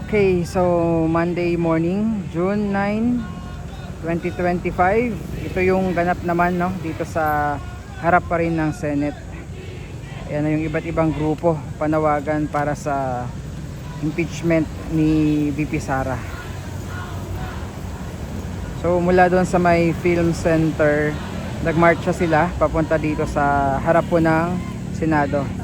Okay, so Monday morning, June 9, 2025. Ito yung ganap naman no dito sa harap pa rin ng Senate. Ayan na yung iba't ibang grupo panawagan para sa impeachment ni VP Sara. So mula doon sa may film center, nagmarcha sila papunta dito sa harap po ng Senado.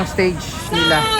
yung stage nila.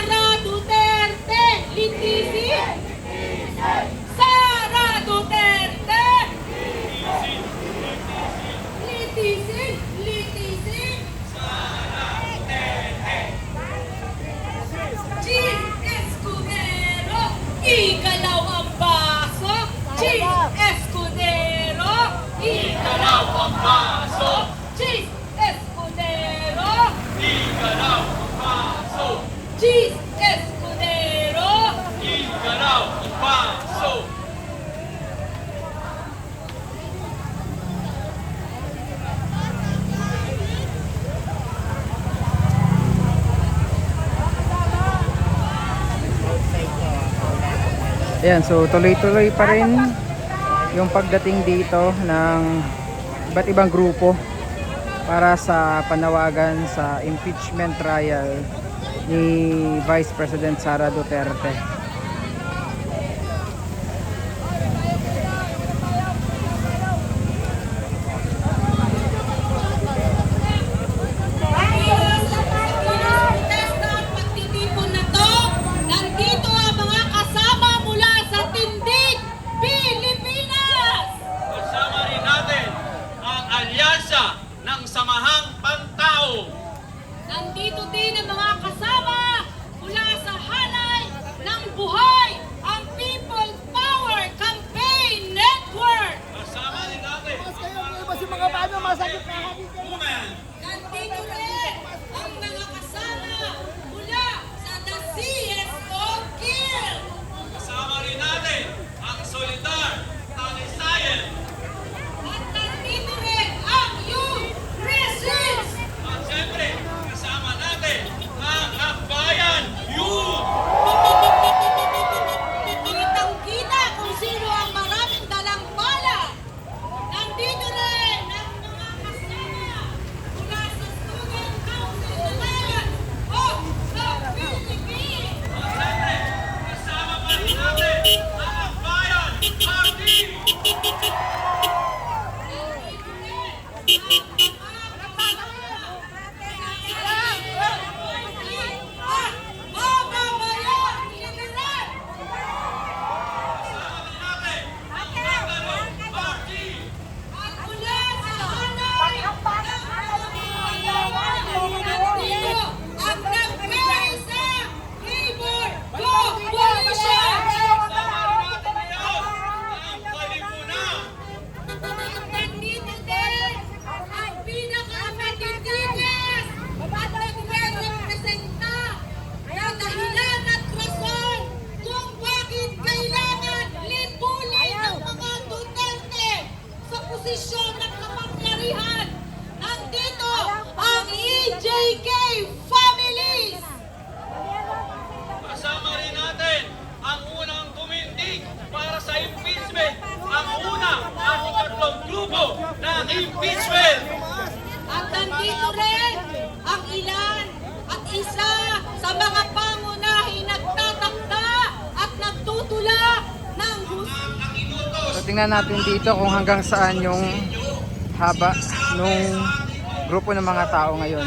Ayan, so tuloy-tuloy pa rin yung pagdating dito ng iba't ibang grupo para sa panawagan sa impeachment trial ni Vice President Sara Duterte. Tingnan natin dito kung hanggang saan yung haba nung grupo ng mga tao ngayon.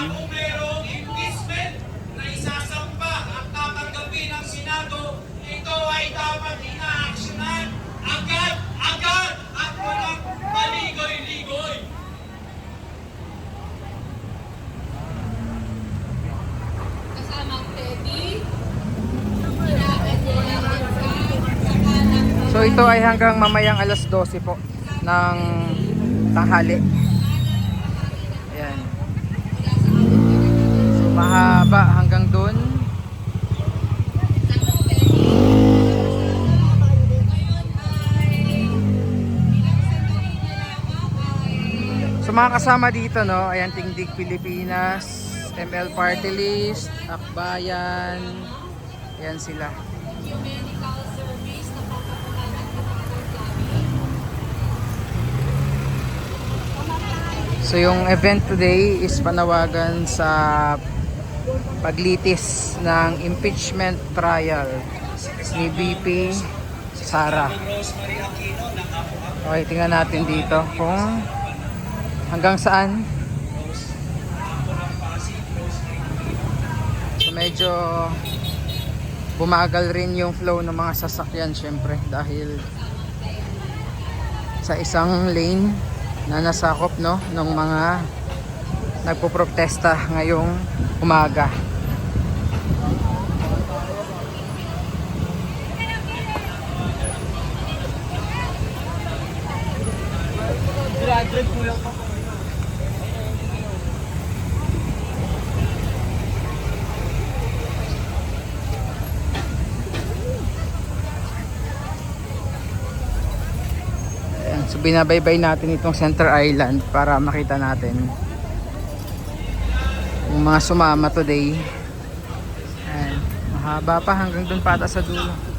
Ito ay hanggang mamayang alas 12 po ng tanghali. Ayan. So mahaba hanggang doon. So mga kasama dito no, ayan Tingdig Pilipinas, ML Party List, Akbayan, ayan sila. So yung event today is panawagan sa paglitis ng impeachment trial ni VP Sara. Okay, tingnan natin dito kung hanggang saan. So medyo bumagal rin yung flow ng mga sasakyan syempre dahil sa isang lane na nasakop no ng mga nagpoprotesta ngayong umaga. Ayan, so binabaybay natin itong Center Island para makita natin yung mga sumama today. Ayan, mahaba pa hanggang dun pata sa dulo.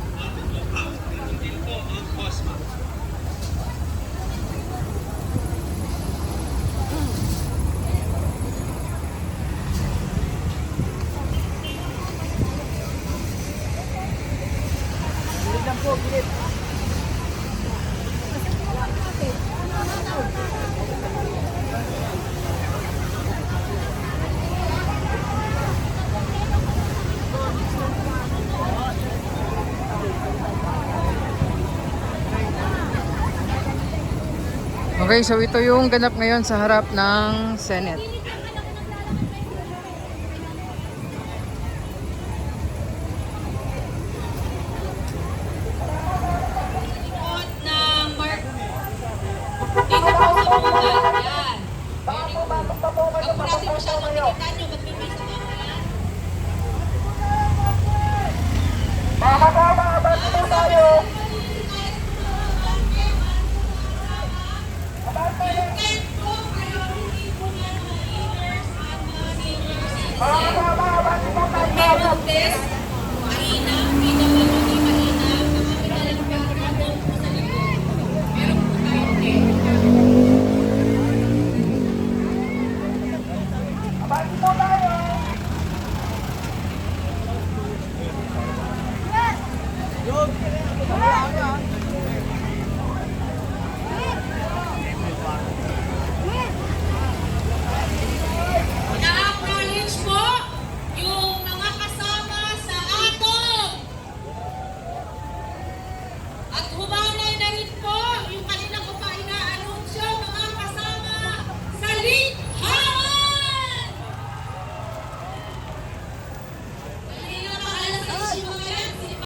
Okay, so ito yung ganap ngayon sa harap ng Senate.